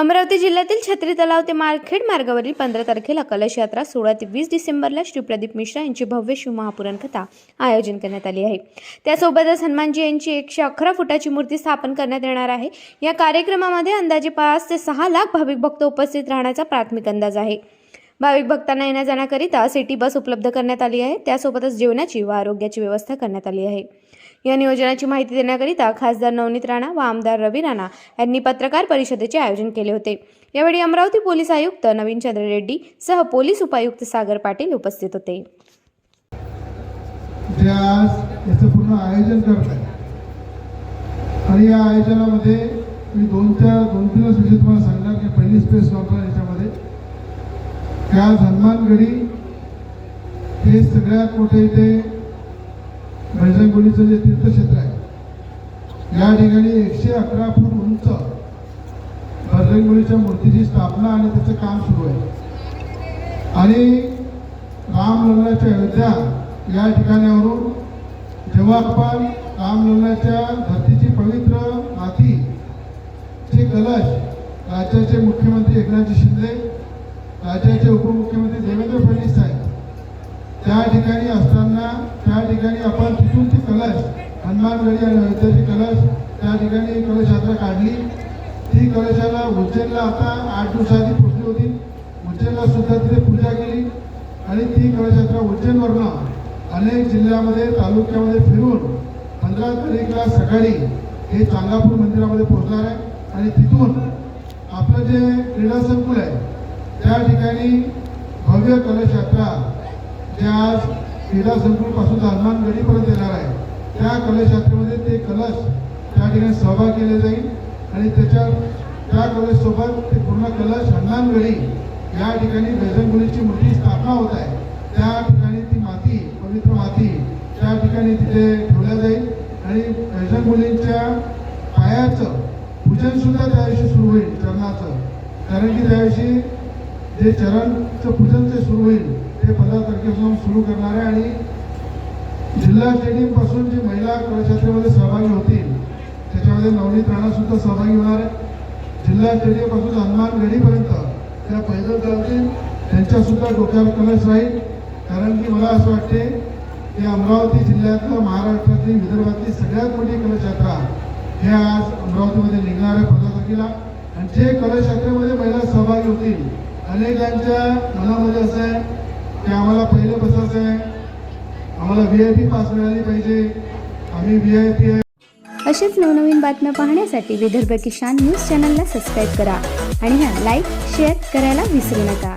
अमरावती जिल्ह्यातील छत्री तलाव ते मार्खेड मार्गावरील पंधरा तारखेला कलश यात्रा सोळा ते वीस डिसेंबरला श्री प्रदीप मिश्रा यांची भव्य शिवमहापुराण कथा आयोजन करण्यात आली आहे. त्यासोबतच हनुमानजी यांची एकशे अकरा फुटाची मूर्ती स्थापन करण्यात येणार आहे. या कार्यक्रमामध्ये अंदाजे पाच ते सहा लाख भाविक भक्त उपस्थित राहण्याचा प्राथमिक अंदाज आहे. भाविक भक्तांना येण्या जाण्याकरिता सिटी बस उपलब्ध करण्यात आली आहे. त्यासोबतच जेवणाची व आरोग्याची व्यवस्था करण्यात आली आहे. या नियोजनाची माहिती देण्याकरिता खासदार नवनीत राणा व आमदार रवी राणा यांनी पत्रकार परिषदेचे आयोजन केले होते. यावेळी अमरावती पोलीस आयुक्त नवीन चंद्र रेड्डी सह पोलीस उपायुक्त सागर पाटील उपस्थित होते. पूर्ण आयोजन आणि या आयोजनामध्ये मी दोन चार दोन तीनच विषय तुम्हाला सांगणार की पहिली स्पेस वापरा याच्यामध्ये. त्या हनुमानगडी हे सगळ्यात मोठे इथे बजरंगबलीचं जे तीर्थक्षेत्र आहे या ठिकाणी एकशे अकरा फूट उंच बजरंगबलीच्या मूर्तीची स्थापना आणि त्याचं काम सुरू आहे. आणि रामलल्लाच्या अयोध्या या ठिकाणावरून जेव्हा आपण रामलल्लाच्या धरतीची पवित्र माती चे कलश राज्याचे मुख्यमंत्री एकनाथजी शिंदे राज्याचे उपमुख्यमंत्री देवेंद्र फडणवीस साहेब त्या ठिकाणी असताना त्या ठिकाणी आपण तिथून ती कलश हनुमानगडी आणि अयोध्याची कलश त्या ठिकाणी कलश यात्रा काढली. ती कलशाला उज्जैनला आता आठ दिवसाआधी पोचली होती. उज्जैनला सुद्धा तिथे पूजा केली. आणि ती कलशयात्रा उज्जैनवरनं अनेक जिल्ह्यामध्ये तालुक्यामध्ये फिरून पंधरा तारीखला सकाळी हे चांगापूर मंदिरामध्ये पोहोचणार आहे. आणि तिथून आपलं जे क्रीडा संकुल आहे त्या ठिकाणी भव्य कलश यात्रा जे आज क्रीडा संकुलपासून हनुमानगडीपर्यंत येणार आहे. त्या कलश यात्रेमध्ये ते कलश त्या ठिकाणी सहभाग केले जाईल आणि त्याच्या त्या कलशसोबत ते पूर्ण कलश हनुमानगडी या ठिकाणी बैजनगुलीची मोठी स्थापना होत आहे. त्या ठिकाणी ती माती पवित्र माती त्या ठिकाणी तिथे ठेवल्या जाईल आणि बैजनगुलींच्या पायाचं पूजनसुद्धा त्या दिवशी सुरू होईल चरणाचं. कारण की त्या दिवशी जे चरणचं पूजन जे सुरू होईल ते पंधरा तारखेपासून सुरू करणार आहे आणि जिल्हा स्टेडियमपासून जी महिला कलशयात्रेमध्ये सहभागी होतील त्याच्यामध्ये नवनीत राणासुद्धा सहभागी होणार आहे. जिल्हा स्टेडियमपासून हनुमान गडीपर्यंत त्या पैदल चालतील त्यांच्यासुद्धा डोक्यावर कलश राहील. कारण की मला असं वाटते की अमरावती जिल्ह्यातलं महाराष्ट्रातली विदर्भातली सगळ्यात मोठी कलशयात्रा हे आज अमरावतीमध्ये निघणार आहे पंधरा तारखेला आणि जे कलश यात्रेमध्ये महिला सहभागी होतील अनेकांच्या मनामध्ये असं आहे की आम्हाला पहिलं बसायचं आहे. आम्हाला व्ही आय पी पास मिळाली पाहिजे. आम्ही व्ही आय पी आहे. अशीच नवनवीन बातम्या पाहण्यासाठी विदर्भ किसान न्यूज चॅनलला सबस्क्राईब करा आणि हां लाईक शेअर करायला विसरू नका.